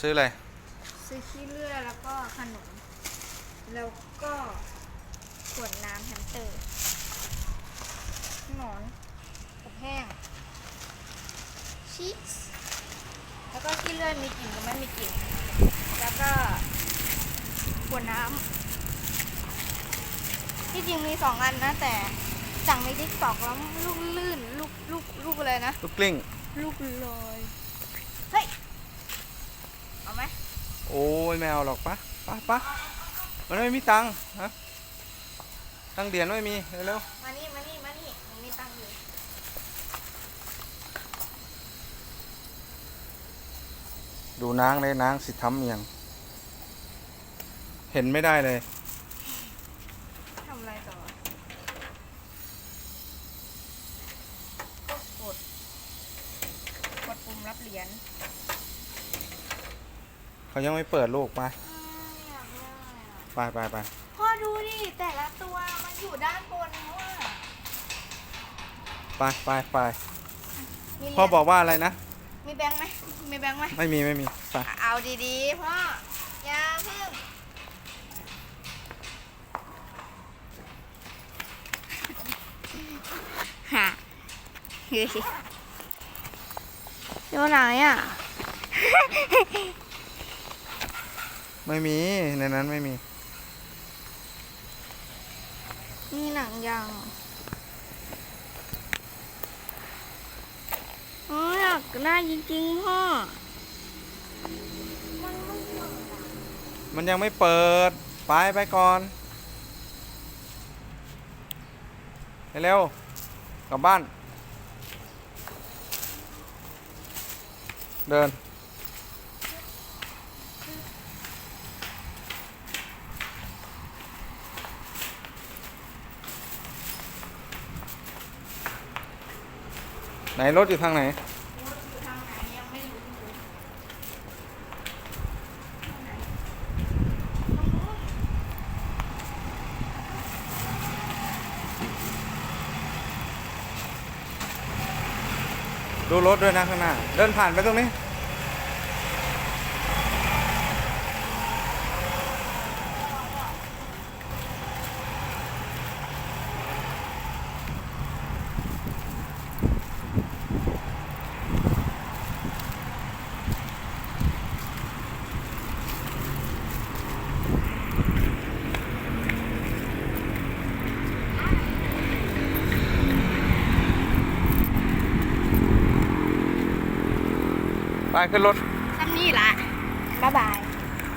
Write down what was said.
ซื้ออะไร ซื้อขี้เลื่อยแล้วก็ขนม แล้วก็ขวดน้ำแฮมสเตอร์หนอนอบแห้ง ชีส แล้วก็ขี้เลื่อยมีกลิ่นกับไม่มีกลิ่น แล้วก็ขวดน้ำ ที่จริงมีสองอันนะแต่สั่งในทิกตอกแล้วลูกลื่น ลูกลูกลูกอะไรนะ ลูกกลิ้ง ลูกลอยเฮ้ยเอา ไหมโอ้ยไม่เอาหรอกปะปะปะมันไม่มีตังค์ฮะตังค์เดียนไม่มีเร็วมานี่มานี่มานี่หนูมีตังค์อยู่ๆดูนางเลยนางสิทำเมียง เห็นไม่ได้เลย ทำอะไรต่อก็กด กดปุ่มรับเหรียญ เขายังไม่เปิดลูกไปอยากได้อะไปไปไปพ่อดูดิ แต่ละตัวมันอยู่ด้านบนแล้วอะไปไปไปมีเหรียญพ่อบอกว่าอะไรนะมีแบงค์ไหมมีแบงค์ไหมไม่มีไม่มีไปเอาดีๆพ่ออย่าเพิ่งฮะเฮ้ยอยู่ไหนอะ ไม่มีในนั้นไม่มี มีหนังยางเอออยากได้จริงๆพ่อ มันยังไม่เปิด ไปไปก่อน เร็วๆกลับบ้าน เดิน ไหนรถอยู่ทางไหนดูรถด้วยนะข้างหน้า เดินผ่านไปตรงนี้ ไป ขึ้นรถทำนี่ละบ๊ายบาย